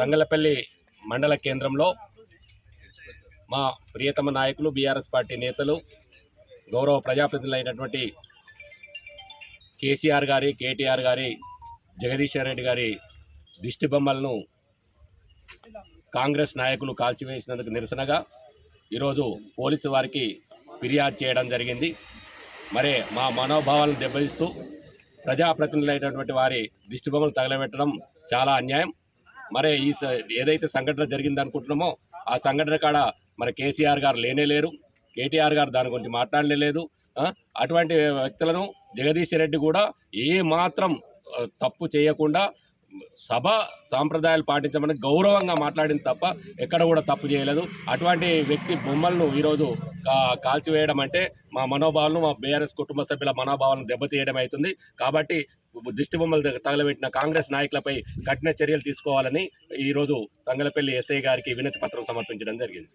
తంగలపల్లి మండల కేంద్రంలో మా ప్రియతమ నాయకులు బీఆర్ఎస్ పార్టీ నేతలు గౌరవ ప్రజాప్రతినిధులైనటువంటి కేసీఆర్ గారి కేటీఆర్ గారి జగదీశ్వర్ రెడ్డి గారి దిష్టి బొమ్మలను కాంగ్రెస్ నాయకులు కాల్చివేసినందుకు నిరసనగా ఈరోజు పోలీసు వారికి ఫిర్యాదు చేయడం జరిగింది. మరి మా మనోభావాలను దెబ్బతీస్తూ ప్రజాప్రతినిధులైనటువంటి వారి దిష్టి బొమ్మలు తగలబెట్టడం చాలా అన్యాయం. మరి ఈ స- ఏదైతే సంఘటన జరిగింది అనుకుంటున్నామో ఆ సంఘటన కాడ మరి కేసీఆర్ గారు లేనే లేరు. కేటీఆర్ గారు దాని గురించి మాట్లాడలేదు అటువంటి వ్యక్తులను జగదీష్ రెడ్డి కూడా ఏ మాత్రం తప్పు చేయకుండా సభ సాంప్రదాయాలు పాటించమని గౌరవంగా మాట్లాడింది తప్ప ఎక్కడ కూడా తప్పు చేయలేదు. అటువంటి వ్యక్తి బొమ్మలను ఈరోజు కాల్చివేయడం అంటే మా మనోభావాలను మా బీఆర్ఎస్ కుటుంబ సభ్యుల మనోభావాలను దెబ్బతీయడం అవుతుంది. కాబట్టి దిష్టి బొమ్మలు తగలబెట్టిన కాంగ్రెస్ నాయకులపై కఠిన చర్యలు తీసుకోవాలని ఈరోజు తంగలపల్లి ఎస్ఐ గారికి వినతి పత్రం సమర్పించడం జరిగింది.